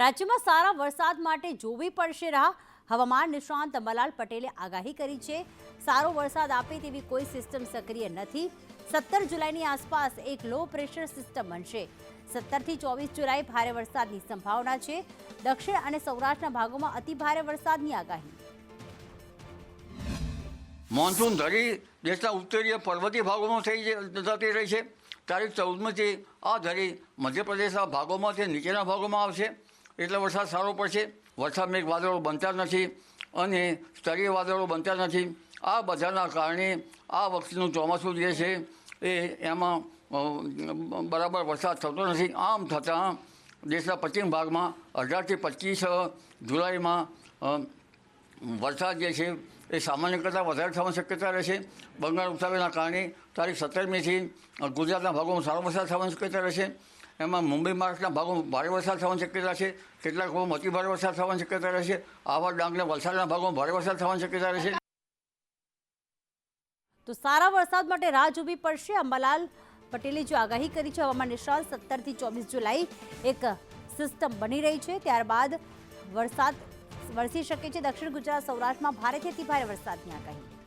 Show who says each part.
Speaker 1: રાજ્યમાં સારા વરસાદ માટે જોવી પડશે રાહ. હવામાન નિષ્ણાંત મલાલ પટેલે આગાહી કરી છે, સારો વરસાદ આપે તેવી કોઈ સિસ્ટમ સક્રિય નથી. સત્તર જુલાઈની આસપાસ એક લો પ્રેશર સિસ્ટમ બનશે. સત્તરથી ચોવીસ જુલાઈ ભારે વરસાદની સંભાવના છે. દક્ષિણ અને સૌરાષ્ટ્રના ભાગોમાં અતિ ભારે વરસાદની આગાહી.
Speaker 2: મોન્સૂન ધરી દેશના ઉત્તરીય પર્વતીય ભાગોમાં થઈ જતી રહી છે. તારીખ ચૌદમથી આ ધરી મધ્યપ્રદેશના ભાગોમાંથી નીચેના ભાગોમાં આવશે. એટલે વરસાદ સારો પડશે વરસાદ મેઘ વાદળો બનતા નથી અને સ્તરીય વાદળો બનતા નથી. આ બધાના કારણે આ વખતનું ચોમાસું જે છે એ એમાં બરાબર વરસાદ થતો નથી. આમ થતાં દેશના પશ્ચિમ ભાગમાં અઢારથી પચીસ જુલાઈમાં વરસાદ જે છે એ સામાન્ય કરતાં વધારે થવાની શક્યતા રહેશે. બંગાળ ઉપસાગરના કારણે તારીખ સત્તરમીથી ગુજરાતના ભાગોમાં સારો વરસાદ થવાની શક્યતા રહેશે. એમાં મુંબઈ મહારાષ્ટ્રના ભાગોમાં ભારે વરસાદ થવાની શક્યતા છે, કેટલાક ભાગોમાં અતિ ભારે વરસાદ થવાની શક્યતા રહેશે, આવા ડાંગના વલસાડના ભાગોમાં ભારે વરસાદ થવાની શક્યતા રહેશે.
Speaker 1: તો સારા વરસાદ માટે રાહ જોવી પડશે. અંબાલાલ પટેલે જો આગાહી કરી છે, હવામાન નિષ્ણાંત સત્તરથી ચોવીસ જુલાઈ એક સિસ્ટમ બની રહી છે. ત્યારબાદ વરસાદ વરસી શકે છે. દક્ષિણ ગુજરાત સૌરાષ્ટ્રમાં ભારેથી ભારે વરસાદની આગાહી.